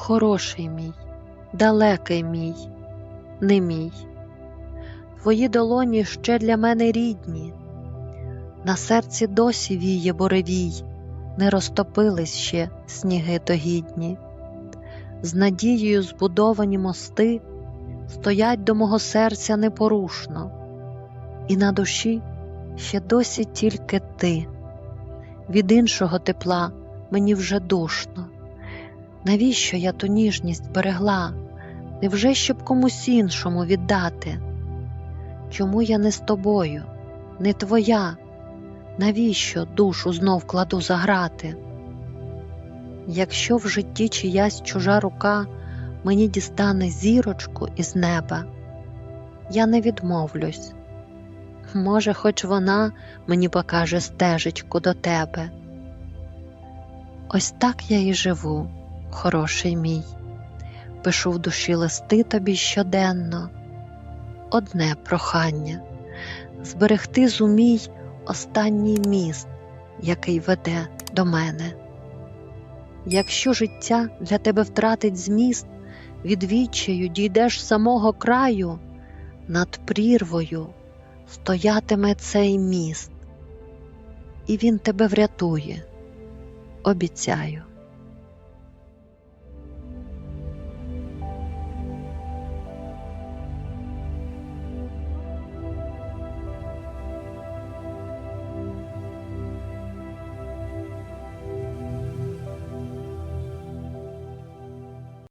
Хороший мій, далекий мій, не мій. Твої долоні ще для мене рідні, на серці досі віє боревій, не розтопились ще сніги тогідні. З надією збудовані мости стоять до мого серця непорушно, і на душі ще досі тільки ти. Від іншого тепла мені вже душно. Навіщо я ту ніжність берегла? Невже щоб комусь іншому віддати? Чому я не з тобою, не твоя? Навіщо душу знов кладу за грати? Якщо в житті чиясь чужа рука мені дістане зірочку із неба, я не відмовлюсь. Може, хоч вона мені покаже стежечку до тебе. Ось так я і живу, хороший мій, пишу в душі листи тобі щоденно. Одне прохання зберегти зумій останній міст, який веде до мене. Якщо життя для тебе втратить зміст, від відчаю дійдеш самого краю, над прірвою стоятиме цей міст, і він тебе врятує, обіцяю.